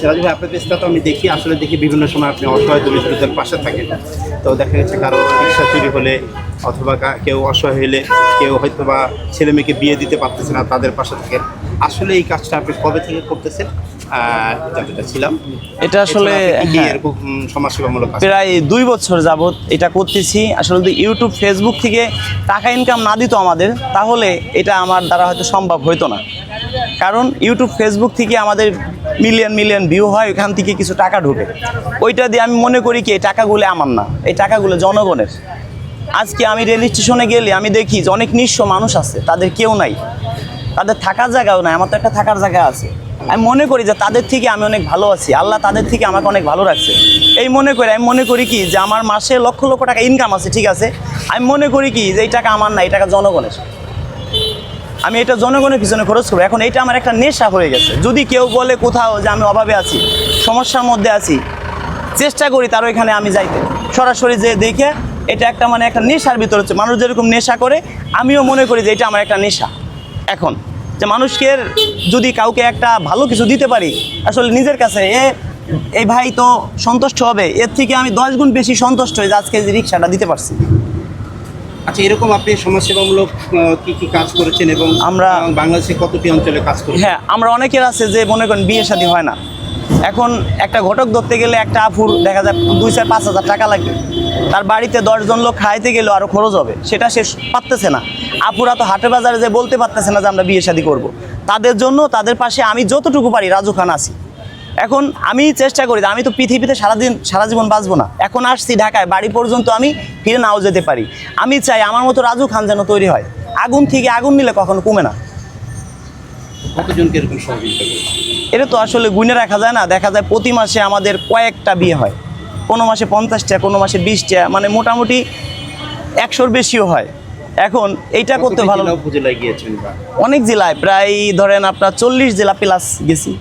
আচ্ছা রাজু ভাই আপনার পেজটা তো আমি দেখি আসলে দেখি বিভিন্ন সময় আপনি অসহায় দরিদ্রদের পাশে থাকেন। তো দেখা গেছে কারও রিক্সা চুরি হলে অথবা কেউ অসহায় হলে কেউ হয়তো বা ছেলে মেয়েকে বিয়ে দিতে পারতেছে না তাদের পাশে থাকেন। আসলে এই কাজটা আপনি কবে থেকে করতেছেন? জানতে ছিলাম। এটা আসলে হ্যাঁ, এরকম সমাজসেবামূলক প্রায় দুই বছর যাবত এটা করতেছি। আসলে যদি ইউটিউব ফেসবুক থেকে টাকা ইনকাম না দিত আমাদের তাহলে এটা আমার দ্বারা হয়তো সম্ভব হতো না। কারণ ইউটিউব ফেসবুক থেকে আমাদের মিলিয়ন মিলিয়ন ভিউ হয় ওখান থেকে কিছু টাকা ঢোকে। ওইটা দিয়ে আমি মনে করি কি, এই টাকাগুলো আমার না। এই টাকাগুলো জনগণের। আজকে আমি রেল স্টেশনে গেলে আমি দেখি যে অনেক নিঃস্ব মানুষ আছে, তাদের কেউ নাই। তাদের থাকার জায়গাও নাই, আমার তো একটা থাকার জায়গা আছে। আমি মনে করি যে তাদের থেকে আমি অনেক ভালো আছি, আল্লাহ তাদের থেকে আমাকে অনেক ভালো রাখছে। এই মনে করে, আমি মনে করি কি যে আমার মাসে লক্ষ লক্ষ টাকা ইনকাম আছে, ঠিক আছে? আমি মনে করি কি যে এই টাকা আমার না, এই টাকা জনগণের। আমি এটা জনগণের পিছনে খরচ করব। এখন এটা আমার একটা নেশা হয়ে গেছে। যদি কেউ বলে কোথাও যে আমি অভাবে আছি, সমস্যার মধ্যে আছি, চেষ্টা করি তার ওইখানে আমি যাইতে। সরাসরি যে দেখে এটা একটা মানে একটা নেশার ভিতর হচ্ছে। মানুষ যেরকম নেশা করে, আমিও মনে করি যে এটা আমার একটা নেশা। এখন যে মানুষকে যদি কাউকে একটা ভালো কিছু দিতে পারি, আসলে নিজের কাছে, এ এই ভাই তো সন্তুষ্ট হবে। এর থেকে আমি দশ গুণ বেশি সন্তুষ্ট হই যে আজকে যে রিক্সাটা দিতে পারছি। আচ্ছা এরকম আপনি সমাজসেবামূলক কি কি কাজ করেছেন এবং আমরা- বাংলাদেশে কতটি অঞ্চলে কাজ করি হ্যাঁ আমরা অনেকের আছে যে মনে করেন বিয়ে শাদী হয় না। এখন একটা ঘটক ধরতে গেলে একটা আফুর দেখা যায় দুই চার পাঁচ হাজার টাকা লাগবে। তার বাড়িতে দশজন লোক খাইতে গেলেও আরও খরচ হবে। সেটা সে পারতেছে না। আপুরা তো হাটে বাজারে যে বলতে পারতেছে না যে আমরা বিয়ে শাদী করব। তাদের জন্য তাদের পাশে আমি যতটুকু পারি রাজু খান আছি। এখন আমি চেষ্টা করি আমি তো পৃথিবীতে সারাদিন সারা জীবন বাঁচবো না। এখন আসছি ঢাকায় বাড়ি পর্যন্ত আমি ফিরে নাও যেতে পারি। আমি চাই আমার মতো রাজু খান যেন তৈরি হয়। আগুন থেকে আগুন নিলে কখনো কমে না। কতজনকে এরকম সহযোগিতা এটা তো আসলে গুনে রাখা যায় না। দেখা যায় প্রতি মাসে আমাদের কয়েকটা বিয়ে হয়। কোনো মাসে পঞ্চাশটা কোনো মাসে বিশটা মানে মোটামুটি একশোর বেশিও হয়। এখন এইটা করতে ভালো অনেক জেলায়। প্রায় ধরেন আপনার চল্লিশ জেলা প্লাস গেছি।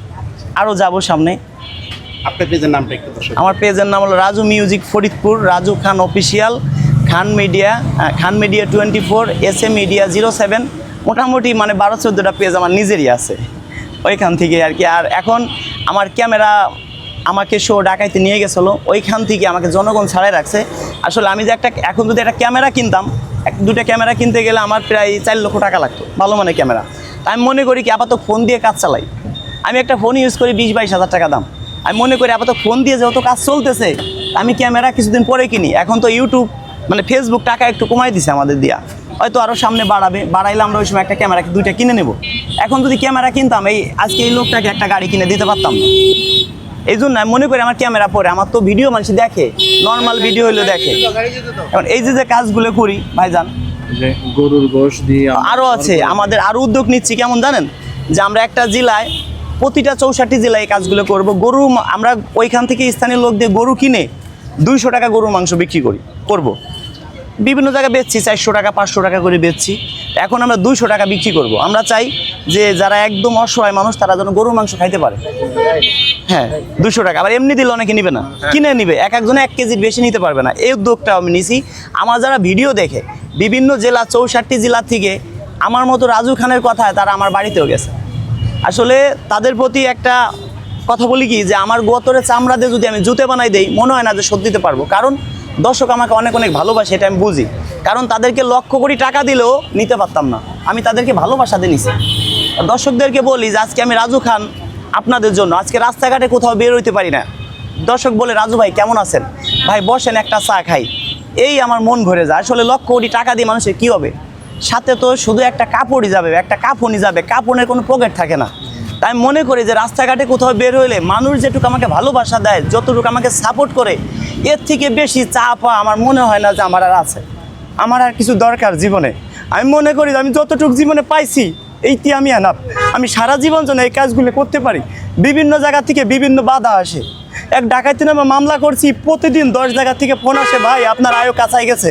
আরও যাব সামনে। আপনার পেজের নামটা একটু আমার পেজের নাম হলো Raju music Faridpur Raju Khan official Khan media Khan media twenty four S A media zero seven. মোটামুটি মানে বারো চোদ্দোটা পেজ আমার নিজেরই আছে। ওইখান থেকে আর কি। আর এখন আমার ক্যামেরা আমাকে শো ডাকাইতে নিয়ে গেছিল। ওইখান থেকে আমাকে জনগণ ছাড়াই রাখছে। আসলে আমি যে একটা এখন যদি একটা ক্যামেরা কিনতাম এক দুটো ক্যামেরা কিনতে গেলে আমার প্রায় চার লক্ষ টাকা লাগতো। ভালো মানে ক্যামেরা। আমি মনে করি কি আপাতত ফোন দিয়ে কাজ চালাই। আমি একটা ফোন ইউজ করি বিশ বাইশ হাজার টাকা দাম। আমি মনে করি আপাতত ফোন দিয়ে যেহেতু কাজ চলতেছে আমি ক্যামেরা কিছুদিন পরে কিনি। এখন তো ইউটিউব মানে ফেসবুক টাকা একটু কমাই দিছে আমাদের দিয়া। হয়তো আরও সামনে বাড়াবে বাড়াইলে আমরা ওই সময় একটা ক্যামেরা দুইটা কিনে নেব। এখন যদি ক্যামেরা কিনতাম এই আজকে এই লোকটাকে একটা গাড়ি কিনে দিতে পারতাম না। এই জন্য আমি মনে করি আমার ক্যামেরা পরে আমার তো ভিডিও মানুষ দেখে নর্মাল ভিডিও হইলে দেখে। এখন এই যে যে কাজগুলো করি ভাইজান গরুর গোশ দিয়ে আরও আছে আমাদের আরও উদ্যোগ নিচ্ছি কেমন জানেন? যে আমরা একটা জেলায় প্রতিটা চৌষট্টি জেলায় এই কাজগুলো করব। গরু আমরা ওইখান থেকে স্থানীয় লোক দিয়ে গরু কিনে দুইশো টাকা গরুর মাংস বিক্রি করি করব। বিভিন্ন জায়গায় বেচছি চারশো টাকা পাঁচশো টাকা করে বেচছি। এখন আমরা দুইশো টাকা বিক্রি করব। আমরা চাই যে যারা একদম অসহায় মানুষ তারা যেন গরুর মাংস খাইতে পারে। হ্যাঁ দুশো টাকা। আবার এমনি দিলে অনেকে নিবে না। কিনে নিবে। এক একজনে এক কেজির বেশি নিতে পারবে না। এই উদ্যোগটা আমি নিছি। আমার যারা ভিডিও দেখে বিভিন্ন জেলা চৌষট্টি জেলা থেকে আমার মতো রাজু খানের কথায় তারা আমার বাড়িতেও গেছে। আসলে তাদের প্রতি একটা কথা বলি কি, যে আমার গোতরে চামড়া দিয়ে যদি আমি জুতে বানাই দেই, মনে হয় না যে শোধ দিতে পারব। কারণ দর্শক আমাকে অনেক অনেক ভালোবাসে, এটা আমি বুঝি। কারণ তাদেরকে লক্ষ কোটি টাকা দিলেও নিতে পারতাম না। আমি তাদেরকে ভালোবাসা দিয়ে নিছি। দর্শকদেরকে বলি যে, আজকে আমি রাজু খান আপনাদের জন্য, আজকে রাস্তাঘাটে কোথাও বের হইতে পারি না। দর্শক বলে, রাজু ভাই, কেমন আছেন? ভাই, বসেন, একটা চা খাই। এই আমার মন ভরে যায়। আসলে লক্ষ কোটি টাকা দিয়ে মানুষের কী হবে? সাথে তো শুধু একটা কাপড়ই যাবে, একটা কাপড়ই যাবে কাপড়ের কোনো পকেট থাকে না। তাই মনে করি যে রাস্তাঘাটে কোথাও বের হইলে মানুষ যেটুকু আমাকে ভালোবাসা দেয়, যতটুকু আমাকে সাপোর্ট করে, এর থেকে বেশি চা পাওয়া আমার মনে হয় না যে আমার আর আছে। আমার আর কিছু দরকার জীবনে। আমি মনে করি আমি যতটুকু জীবনে পাইছি, এইটি আমি আনাপ আমি সারা জীবন যেন এই কাজগুলো করতে পারি। বিভিন্ন জায়গা থেকে বিভিন্ন বাধা আসে। এক ডাকাতি নামে মামলা করছি, প্রতিদিন দশ জায়গা থেকে ফোন আসে, ভাই, আপনার আয়ও কাছাই গেছে।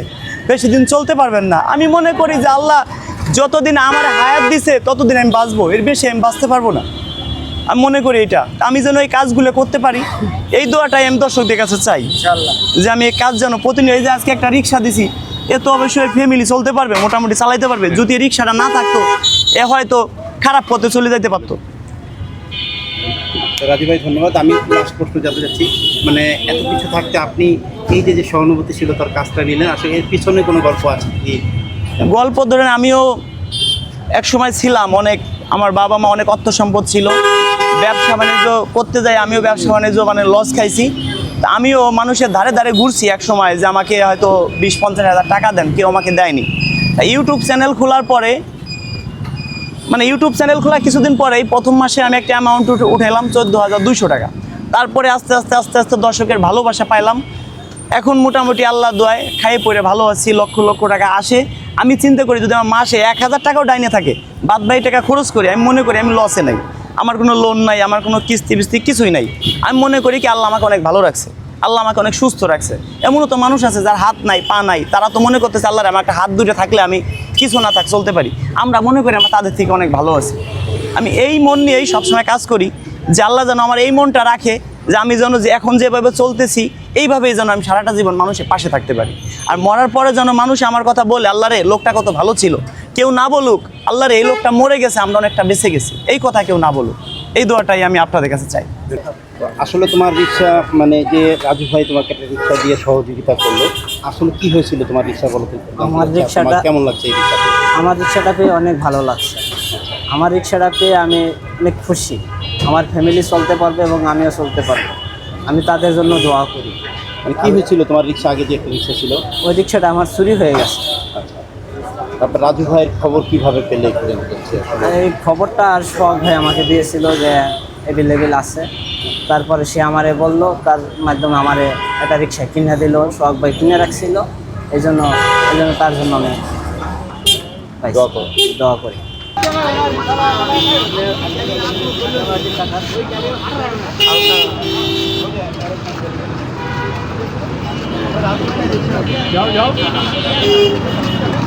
বেশি দিন চলতে পারবেন না। আমি মনে করি যে আল্লাহ যতদিন আমার হায়াত দিছে ততদিন আমি বাঁচবো। এর বেশি আমি বাঁচতে পারব না। আমি মনে করি এটা। আমি যেন এই কাজগুলো করতে পারি এই দোয়াটাই আমি দর্শকদের কাছে চাই। যে আমি এই কাজ যেন প্রতিনিয়ত যে আজকে একটা রিক্সা দিছি এ তো অবশ্যই ফ্যামিলি চলতে পারবে মোটামুটি চালাইতে পারবে। যদি রিক্সাটা না থাকতো এ হয়তো খারাপ পথে চলে যেতে পারতো। রাজু ভাই, ধন্যবাদ। আমি লাস্ট প্রশ্ন জানতে চাচ্ছি মানে এত কিছু থাকতে আপনি এই যে যে সহানুভূতিশীলতার কাজটা নিলেন, আসলে এর পিছনে কোনো গল্প আছে কি? গল্প ধরেন, আমিও এক সময় ছিলাম, অনেক আমার বাবা মা অনেক অর্থ সম্পদ ছিল। ব্যবসা বাণিজ্য করতে যাই, আমিও ব্যবসা বাণিজ্য মানে লস খাইছি। আমিও মানুষের ধারে ধারে ঘুরছি এক সময়, যে আমাকে হয়তো বিশ পঞ্চাশ হাজার টাকা দেন, কেউ আমাকে দেয়নি। ইউটিউব চ্যানেল খোলার পরে মানে ইউটিউব চ্যানেল খোলা কিছুদিন পরেই প্রথম মাসে আমি একটা অ্যামাউন্ট উঠে উঠেলাম চোদ্দ হাজার দুইশো টাকা। তারপরে আস্তে আস্তে আস্তে আস্তে দর্শকের ভালোবাসা পাইলাম। এখন মোটামুটি আল্লাহ দোয়ায় খাইয়ে পড়ে ভালো আছি, লক্ষ লক্ষ টাকা আসে। আমি চিন্তা করি যদি আমার মাসে এক হাজার টাকাও ডাইনে থাকে, বাদ বাই টাকা খরচ করি, আমি মনে করি আমি লসে নাই। আমার কোনো লোন নাই, আমার কোনো কিস্তি বিস্তি কিছুই নাই। আমি মনে করি কি আল্লাহ আমাকে অনেক ভালো রাখছে, আল্লাহ আমাকে অনেক সুস্থ রাখছে। এমনও তো মানুষ আছে যার হাত নাই, পা নাই, তারা তো মনে করতেছে আল্লাহ আমার একটা হাত দুটো থাকলে আমি কিছু না থাক, চলতে পারি। আমরা মনে করি আমরা তাদের থেকে অনেক ভালো আছি। আমি এই মন নিয়েই সবসময় কাজ করি যে আল্লাহ যেন আমার এই মনটা রাখে, যে আমি যেন যে এখন যেভাবে চলতেছি, এইভাবেই যেন আমি সারাটা জীবন মানুষের পাশে থাকতে পারি। আর মরার পরে যেন মানুষ আমার কথা বলে, আল্লাহ রে, লোকটা কত ভালো ছিল। কেউ না বলুক, আল্লাহ রে, এই লোকটা মরে গেছে, আমরা অনেকটা বেঁচে গেছি। এই কথা কেউ না বলুক। এই দোয়াটাই আমি আপনাদের কাছে চাই। আসলে তোমার রিক্সা মানে যে রাজু ভাই তোমাকে একটা রিক্সা দিয়ে সহযোগিতা করল আসলে কি হয়েছিল তোমার রিক্সা বলো তো? আমার রিক্সাটা- কেমন লাগছে এই রিক্সাতে? আমার রিক্সাটা পেয়ে অনেক ভালো লাগছে। আমার রিক্সাটা পেয়ে আমি অনেক খুশি। আমার ফ্যামিলি চলতে পারবে এবং আমিও চলতে পারব। আমি তাদের জন্য দোয়া করি। মানে কি হয়েছিল তোমার রিক্সা আগে যে একটা রিক্সা ছিল? ওই রিক্সাটা আমার চুরি হয়ে গেছে। তারপর রাজু ভাইয়ের খবর কীভাবে পেলে এই খবরটা আর শখ ভাই আমাকে দিয়েছিল যে অ্যাভেলেবেল আছে। তারপরে সে আমারে বলল তার মাধ্যমে আমারে একটা রিক্সা কিনে দিল শখ ভাই কিনে রাখছিল। এই জন্য এই জন্য তার জন্য আমি দোয়া করি। যাও যাও।